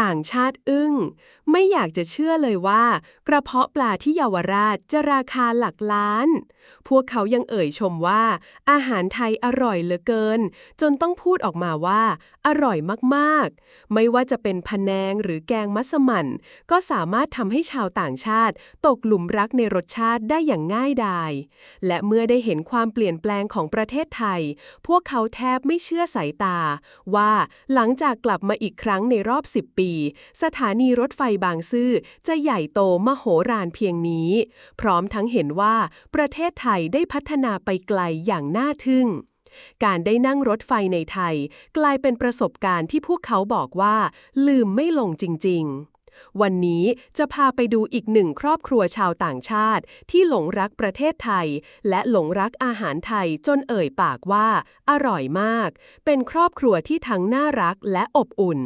ต่างชาติอึ้ง ไม่อยากจะเชื่อเลยว่า กระเพาะปลาที่เยาวราชจะราคาหลักล้าน พวกเขายังเอ่ยชมว่า อาหารไทยอร่อยเหลือเกิน จนต้องพูดออกมาว่า อร่อยมากๆ ไม่ว่าจะเป็นพะแนงหรือแกงมัสมั่น ก็สามารถทำให้ชาวต่างชาติ ตกหลุมรักในรสชาติได้อย่างง่ายดายและเมื่อได้เห็นความเปลี่ยนแปลงของประเทศไทย พวกเขาแทบไม่เชื่อสายตา ว่าหลังจากกลับมาอีกครั้งในรอบ 10 ปีสถานีรถไฟบางซื่อจะใหญ่โตมโหฬารเพียงนี้ พร้อมทั้งเห็นว่าประเทศไทยได้พัฒนาไปไกลอย่างน่าทึ่ง การได้นั่งรถไฟในไทย กลายเป็นประสบการณ์ที่พวกเขาบอกว่า ลืมไม่ลงจริง ๆวันนี้จะพาไปดูอีกหนึ่งครอบครัวชาวต่างชาติ ที่หลงรักประเทศไทย และหลงรักอาหารไทยจนเอ่ยปากว่า อร่อยมาก เป็นครอบครัวที่ทั้งน่ารักและอบอุ่น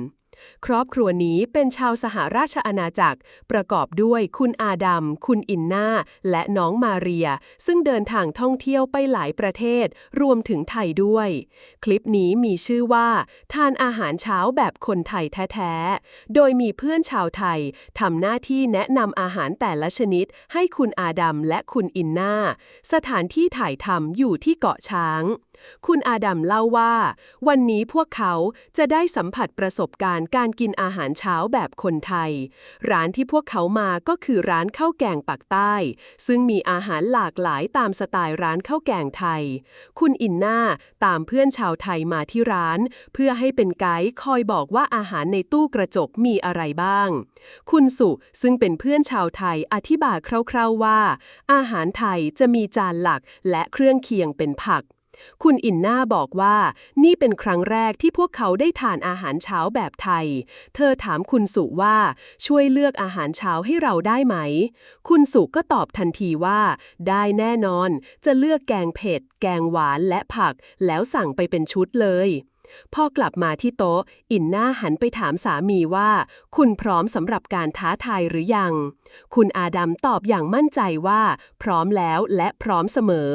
ครอบครัวนี้เป็นชาวสหราชอาณาจักร ประกอบด้วยคุณอาดัม คุณอินนาและน้องมาเรีย ซึ่งเดินทางท่องเที่ยวไปหลายประเทศ รวมถึงไทยด้วย คลิปนี้มีชื่อว่า ทานอาหารเช้าแบบคนไทยแท้ๆ โดยมีเพื่อนชาวไทยทำหน้าที่แนะนำอาหารแต่ละชนิด ให้คุณอาดัมและคุณอินนาสถานที่ถ่ายทำอยู่ที่เกาะช้าง คุณอาดัมเล่าว่า วันนี้พวกเขาจะได้สัมผัสประสบการณ์การกินอาหารเช้าแบบคนไทย ร้านที่พวกเขามาก็คือร้านข้าวแกงปักใต้ ซึ่งมีอาหารหลากหลายตามสไตล์ร้านข้าวแกงไทย คุณอินนาตามเพื่อนชาวไทยมาที่ร้าน เพื่อให้เป็นไกด์คอยบอกว่าอาหารในตู้กระจกมีอะไรบ้าง คุณสุซึ่งเป็นเพื่อนชาวไทยอธิบายคร่าว ๆว่า อาหารไทยจะมีจานหลักและเครื่องเคียงเป็นผัก คุณอินนาบอกว่านี่เป็นครั้งแรกที่พวกเขาได้ทานอาหารเช้าแบบไทย เธอถามคุณสุว่าช่วยเลือกอาหารเช้าให้เราได้ไหม คุณสุก็ตอบทันทีว่า ได้แน่นอน จะเลือกแกงเผ็ด แกงหวานและผัก แล้วสั่งไปเป็นชุดเลย พอกลับมาที่โต๊ะ อินนาหันไปถามสามีว่า คุณพร้อมสำหรับการท้าทายหรือยัง คุณอาดัมตอบอย่างมั่นใจว่า พร้อมแล้วและพร้อมเสมอ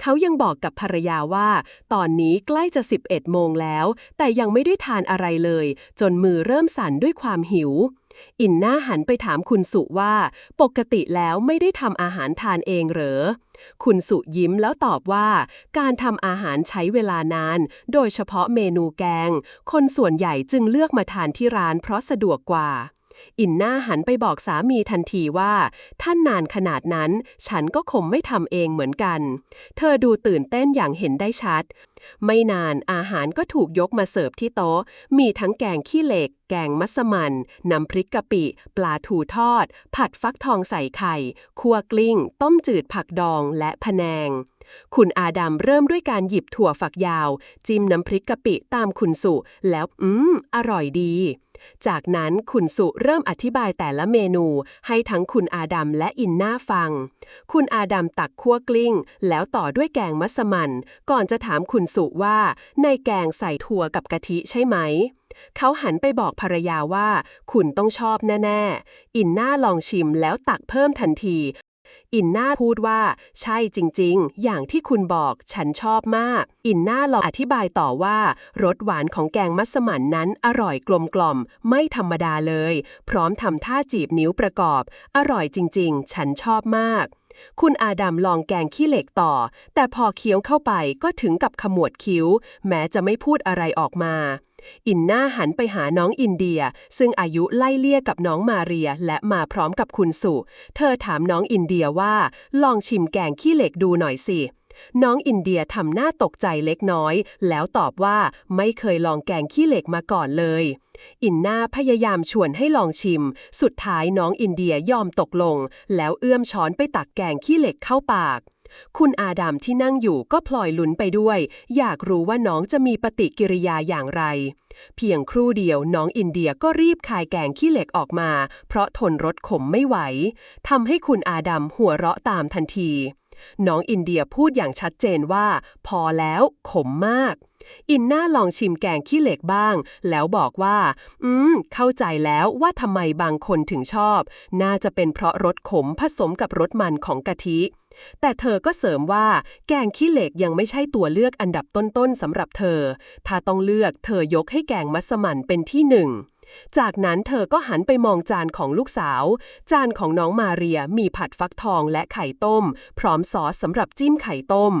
เขายังบอกกับภรรยาว่า ตอนนี้ใกล้จะ 11 โมงแล้ว แต่ยังไม่ได้ทานอะไรเลย จนมือเริ่มสั่นด้วยความหิวอินน่าหันไปถามคุณสุว่า ปกติแล้วไม่ได้ทำอาหารทานเองเหรอ คุณสุยิ้มแล้วตอบว่า การทำอาหารใช้เวลานาน โดยเฉพาะเมนูแกง คนส่วนใหญ่จึงเลือกมาทานที่ร้านเพราะสะดวกกว่า อินน่าหันไปบอกสามีทันทีว่า ท่านนานขนาดนั้น ฉันก็คงไม่ทำเองเหมือนกัน เธอดูตื่นเต้นอย่างเห็นได้ชัด ไม่นานอาหารก็ถูกยกมาเสิร์ฟที่โต๊ะ มีทั้งแกงขี้เหล็ก แกงมัสมันน้ำพริกกะปิ ปลาถูทอด ผัดฟักทองใส่ไข่ คั่วกลิ้ง ต้มจืดผักดองและพะแนงคุณอาดัมเริ่มด้วยการหยิบถั่วฝักยาว จิ้มน้ำพริกกะปิตามคุณสุ แล้วอืม อร่อยดี จากนั้นคุณสุเริ่มอธิบายแต่ละเมนู ให้ทั้งคุณอาดัมและอินน่าฟัง คุณอาดัมตักคั่วกลิ้ง แล้วต่อด้วยแกงมัสมั่นก่อนจะถามคุณสุว่า ในแกงใส่ถั่วกับกะทิใช่ไหม เขาหันไปบอกภรรยาว่า คุณต้องชอบแน่ ๆ อินน่าลองชิมแล้วตักเพิ่มทันที อินน่าพูดว่า ใช่จริง ๆ อย่างที่คุณบอกฉันชอบมาก อินน่าลองอธิบายต่อว่ารสหวานของแกงมัสมั่นนั้นอร่อยกลมกล่อม ไม่ธรรมดาเลย พร้อมทำท่าจีบนิ้วประกอบ อร่อยจริง ๆ ฉันชอบมาก คุณอาดัมลองแกงขี้เหล็กต่อ แต่พอเคี้ยวเข้าไปก็ถึงกับขมวดคิ้ว แม้จะไม่พูดอะไรออกมา อินน่าหันไปหาน้องอินเดีย ซึ่งอายุไล่เลี่ยกับน้องมาเรียและมาพร้อมกับคุณสุ เธอถามน้องอินเดียว่า ลองชิมแกงขี้เหล็กดูหน่อยสิน้องอินเดียทำหน้าตกใจเล็กน้อย แล้วตอบว่าไม่เคยลองแกงขี้เหล็กมาก่อนเลย อินนาพยายามชวนให้ลองชิม สุดท้ายน้องอินเดียยอมตกลง แล้วเอื้อมช้อนไปตักแกงขี้เหล็กเข้าปาก คุณอาดามที่นั่งอยู่ก็พลอยลุ้นไปด้วย อยากรู้ว่าน้องจะมีปฏิกิริยาอย่างไร เพียงครู่เดียวน้องอินเดียก็รีบคายแกงขี้เหล็กออกมา เพราะทนรสขมไม่ไหวทำให้คุณอาดัมหัวเราะตามทันที น้องอินเดียพูดอย่างชัดเจนว่า พอแล้วขมมาก อินน่าลองชิมแกงขี้เหล็กบ้าง แล้วบอกว่า อืม เข้าใจแล้วว่าทำไมบางคนถึงชอบ น่าจะเป็นเพราะรสขมผสมกับรสมันของกะทิ แต่เธอก็เสริมว่า แกงขี้เหล็กยังไม่ใช่ตัวเลือกอันดับต้นๆสำหรับเธอ ถ้าต้องเลือกเธอยกให้แกงมัสมั่นเป็นที่หนึ่ง จากนั้นเธอก็หันไปมองจานของลูกสาว จานของน้องมาเรียมีผัดฟักทองและไข่ต้ม พร้อมซอสสำหรับจิ้มไข่ต้ม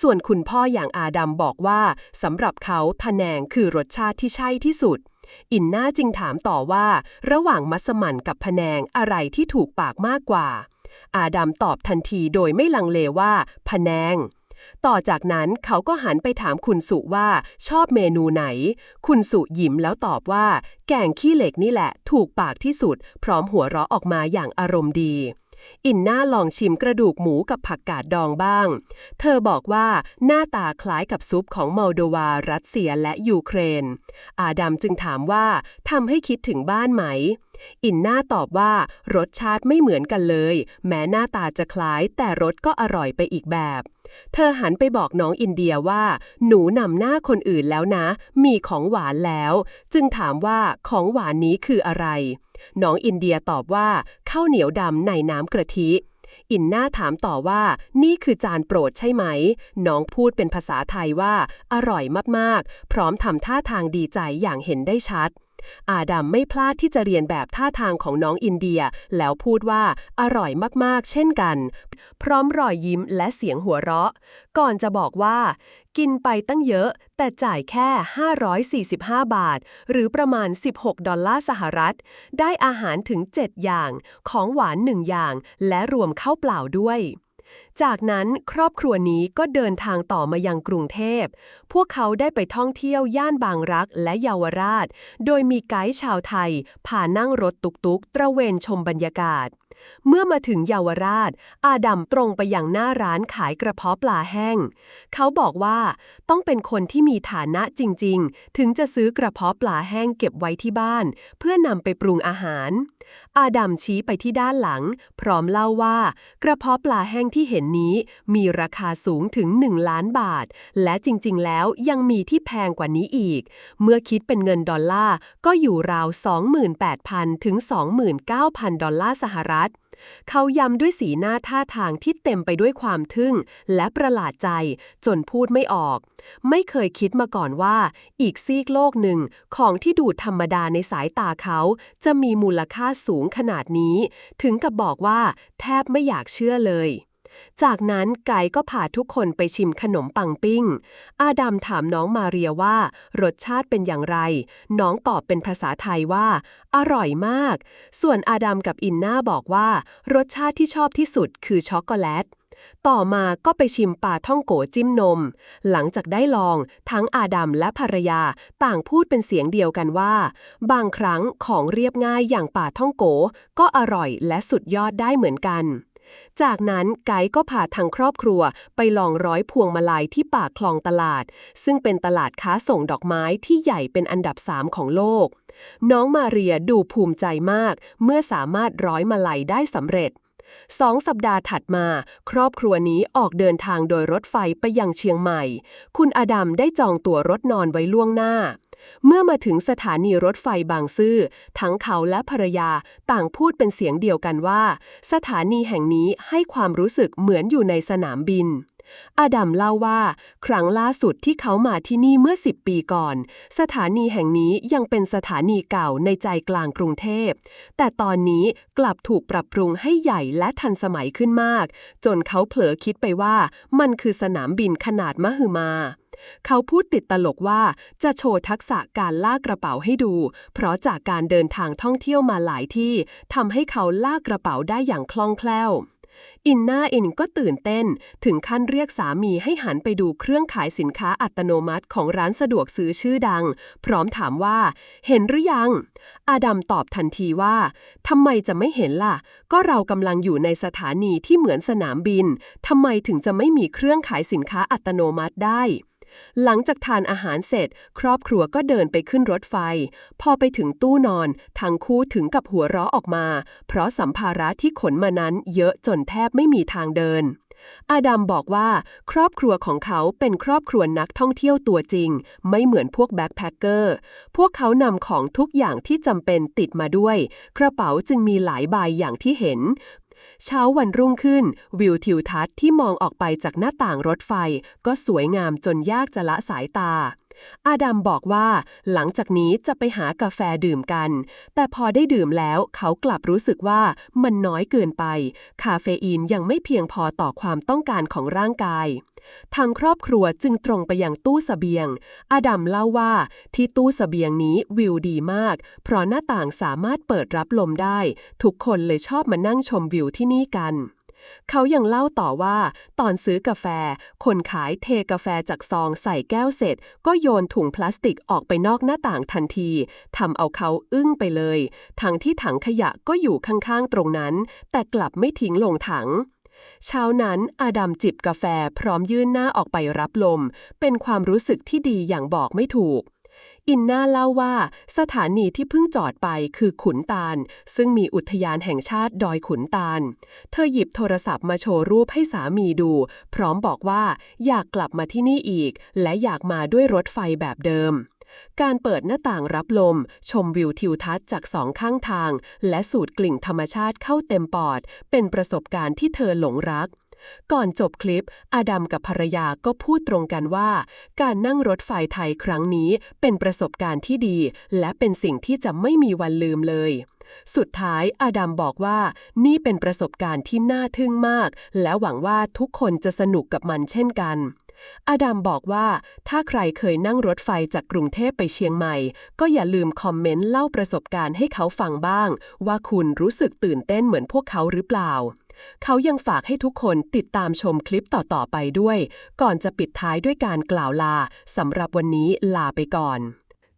ส่วนคุณพ่ออย่างอาดัมบอกว่าสำหรับเขาทะแนงคือรสชาติที่ใช่ที่สุด อินน่าจึงถามต่อว่า ระหว่างมัสมั่นกับพะแนงอะไรที่ถูกปากมากกว่า อาดัมตอบทันทีโดยไม่ลังเลว่าพะแนง ต่อจากนั้นเขาก็หันไปถามคุณสุว่าชอบเมนูไหน คุณสุยิ้มแล้วตอบว่า แกงขี้เหล็กนี่แหละ ถูกปากที่สุด พร้อมหัวเราะออกมาอย่างอารมณ์ดี อินน่าลองชิมกระดูกหมูกับผักกาดดองบ้าง เธอบอกว่าหน้าตาคล้ายกับซุปของมอลโดวา รัสเซียและยูเครน อาดัมจึงถามว่าทำให้คิดถึงบ้านไหมอินน่าตอบว่ารสชาติไม่เหมือนกันเลย แม้หน้าตาจะคล้ายแต่รสก็อร่อยไปอีกแบบ เธอหันไปบอกน้องอินเดียว่า หนูนำหน้าคนอื่นแล้วนะ มีของหวานแล้ว จึงถามว่าของหวานนี้คืออะไร น้องอินเดียตอบว่าข้าวเหนียวดำในน้ำกะทิอินน่าถามต่อว่า นี่คือจานโปรดใช่ไหม น้องพูดเป็นภาษาไทยว่า อร่อยมาก ๆ พร้อมทำท่าทางดีใจอย่างเห็นได้ชัด อาดัมไม่พลาดที่จะเรียนแบบท่าทางของน้องอินเดีย แล้วพูดว่าอร่อยมากๆ เช่นกัน พร้อมรอยยิ้มและเสียงหัวเราะ ก่อนจะบอกว่า กินไปตั้งเยอะ แต่จ่ายแค่ 545 บาท หรือประมาณ 16 ดอลลาร์สหรัฐ ได้อาหารถึง 7 อย่าง ของหวาน 1 อย่าง และรวมข้าวเปล่าด้วย จากนั้นครอบครัวนี้ก็เดินทางต่อมายังกรุงเทพ พวกเขาได้ไปท่องเที่ยวย่านบางรักและเยาวราช โดยมีไกด์ชาวไทยพานั่งรถตุกๆ ตระเวนชมบรรยากาศ เมื่อมาถึงเยาวราช อาดัมตรงไปยังหน้าร้านขายกระเพาะปลาแห้ง เขาบอกว่าต้องเป็นคนที่มีฐานะจริง ๆ ถึงจะซื้อกระเพาะปลาแห้งเก็บไว้ที่บ้าน เพื่อนำไปปรุงอาหาร อาดัมชี้ไปที่ด้านหลัง พร้อมเล่าว่า กระเพาะปลาแห้งที่เห็นนี้มีราคาสูงถึง 1 ล้านบาท และจริง ๆ แล้วยังมีที่แพงกว่านี้อีก เมื่อคิดเป็นเงินดอลลาร์ก็อยู่ราว 28,000 ถึง 29,000 ดอลลาร์สหรัฐ เขาย้ำด้วยสีหน้าท่าทางที่เต็มไปด้วยความทึ่ง และประหลาดใจจนพูดไม่ออก ไม่เคยคิดมาก่อนว่า อีกซีกโลกหนึ่งของที่ดูธรรมดาในสายตาเขา จะมีมูลค่าสูงขนาดนี้ ถึงกับบอกว่า แทบไม่อยากเชื่อเลย จากนั้นไก่ก็พาทุกคนไปชิมขนมปังปิ้ง อาดัมถามน้องมาเรียว่า รสชาติเป็นอย่างไร น้องตอบเป็นภาษาไทยว่า อร่อยมาก ส่วนอาดัมกับอินน่าบอกว่า รสชาติที่ชอบที่สุดคือช็อกโกแลตต่อมาก็ไปชิมปลาท่องโกจิ้มนม หลังจากได้ลอง ทั้งอาดัมและภรรยาต่างพูดเป็นเสียงเดียวกันว่า บางครั้งของเรียบง่ายอย่างปลาท่องโก ก็อร่อยและสุดยอดได้เหมือนกัน จากนั้นไกด์ก็พาทางครอบครัวไปลองร้อยพวงมาลัยที่ปากคลองตลาด ซึ่งเป็นตลาดค้าส่งดอกไม้ที่ใหญ่เป็นอันดับสามของโลก น้องมาเรียดูภูมิใจมาก เมื่อสามารถร้อยมาลัยได้สำเร็จสองสัปดาห์ถัดมา ครอบครัวนี้ออกเดินทางโดยรถไฟไปยังเชียงใหม่ คุณอดัมได้จองตั๋วรถนอนไว้ล่วงหน้า เมื่อมาถึงสถานีรถไฟบางซื่อทั้งเขาและภรรยาต่างพูดเป็นเสียงเดียวกันว่า สถานีแห่งนี้ให้ความรู้สึกเหมือนอยู่ในสนามบินอาดัมเล่าว่า ครั้งล่าสุดที่เขามาที่นี่เมื่อ 10 ปีก่อน สถานีแห่งนี้ยังเป็นสถานีเก่าในใจกลางกรุงเทพ แต่ตอนนี้กลับถูกปรับปรุงให้ใหญ่และทันสมัยขึ้นมาก จนเขาเผลอคิดไปว่ามันคือสนามบินขนาดมหึมา เขาพูดติดตลกว่าจะโชว์ทักษะการลากกระเป๋าให้ดู เพราะจากการเดินทางท่องเที่ยวมาหลายที่ทำให้เขาลากกระเป๋าได้อย่างคล่องแคล่วอินน่าเองก็ตื่นเต้น ถึงขั้นเรียกสามีให้หันไปดูเครื่องขายสินค้าอัตโนมัติของร้านสะดวกซื้อชื่อดัง พร้อมถามว่า เห็นหรือยัง อาดัมตอบทันทีว่าทำไมจะไม่เห็นล่ะ ก็เรากำลังอยู่ในสถานีที่เหมือนสนามบินทำไมถึงจะไม่มีเครื่องขายสินค้าอัตโนมัติได้ หลังจากทานอาหารเสร็จ ครอบครัวก็เดินไปขึ้นรถไฟ พอไปถึงตู้นอน ทั้งคู่ถึงกับหัวเราะออกมา เพราะสัมภาระที่ขนมานั้นเยอะจนแทบไม่มีทางเดินอาดัมบอกว่า ครอบครัวของเขาเป็นครอบครัวนักท่องเที่ยวตัวจริง ไม่เหมือนพวกแบ็คแพคเกอร์ พวกเขานำของทุกอย่างที่จำเป็นติดมาด้วย กระเป๋าจึงมีหลายใบอย่างที่เห็น เช้าวันรุ่งขึ้น วิวทิวทัศน์ที่มองออกไปจากหน้าต่างรถไฟ ก็สวยงามจนยากจะละสายตา อาดัมบอกว่า หลังจากนี้จะไปหากาแฟดื่มกัน แต่พอได้ดื่มแล้วเขากลับรู้สึกว่ามันน้อยเกินไป คาเฟอีนยังไม่เพียงพอต่อความต้องการของร่างกาย ทางครอบครัวจึงตรงไปยังตู้เสบียง อาดัมเล่าว่าที่ตู้เสบียงนี้วิวดีมาก เพราะหน้าต่างสามารถเปิดรับลมได้ ทุกคนเลยชอบมานั่งชมวิวที่นี่กันเขายังเล่าต่อว่า ตอนซื้อกาแฟ คนขายเทกาแฟจากซองใส่แก้วเสร็จ ก็โยนถุงพลาสติกออกไปนอกหน้าต่างทันทีทำเอาเขาอึ้งไปเลย ทั้งที่ถังขยะก็อยู่ข้างๆตรงนั้น แต่กลับไม่ทิ้งลงถัง เช้านั้นอาดัมจิบกาแฟพร้อมยื่นหน้าออกไปรับลม เป็นความรู้สึกที่ดีอย่างบอกไม่ถูก อินนาเล่าว่า สถานีที่เพิ่งจอดไปคือขุนตาล ซึ่งมีอุทยานแห่งชาติดอยขุนตาล เธอหยิบโทรศัพท์มาโชว์รูปให้สามีดู พร้อมบอกว่าอยากกลับมาที่นี่อีก และอยากมาด้วยรถไฟแบบเดิม การเปิดหน้าต่างรับลม ชมวิวทิวทัศน์จากสองข้างทาง และสูดกลิ่นธรรมชาติเข้าเต็มปอด เป็นประสบการณ์ที่เธอหลงรัก ก่อนจบคลิป อาดัมกับภรรยาก็พูดตรงกันว่า การนั่งรถไฟไทยครั้งนี้เป็นประสบการณ์ที่ดี และเป็นสิ่งที่จะไม่มีวันลืมเลยสุดท้ายอาดัมบอกว่านี่เป็นประสบการณ์ที่น่าทึ่งมาก และหวังว่าทุกคนจะสนุกกับมันเช่นกัน อาดัมบอกว่า ถ้าใครเคยนั่งรถไฟจากกรุงเทพไปเชียงใหม่ ก็อย่าลืมคอมเมนต์เล่าประสบการณ์ให้เขาฟังบ้าง ว่าคุณรู้สึกตื่นเต้นเหมือนพวกเขาหรือเปล่า เขายังฝากให้ทุกคนติดตามชมคลิปต่อ ๆ ไปด้วย ก่อนจะปิดท้ายด้วยการกล่าวลาสำหรับวันนี้ลาไปก่อน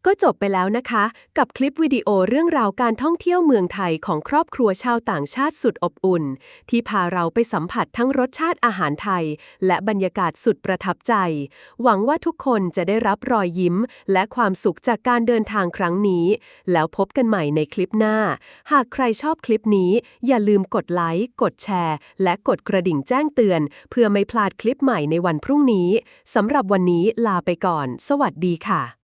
ก็จบไปแล้วนะคะ กับคลิปวิดีโอเรื่องราวการท่องเที่ยวเมืองไทยของครอบครัวชาวต่างชาติสุดอบอุ่น ที่พาเราไปสัมผัสทั้งรสชาติอาหารไทย และบรรยากาศสุดประทับใจ หวังว่าทุกคนจะได้รับรอยยิ้ม และความสุขจากการเดินทางครั้งนี้ แล้วพบกันใหม่ในคลิปหน้า หากใครชอบคลิปนี้ อย่าลืมกดไลค์กดแชร์ และกดกระดิ่งแจ้งเตือน เพื่อไม่พลาดคลิปใหม่ในวันพรุ่งนี้สำหรับวันนี้ลาไปก่อน สวัสดีค่ะ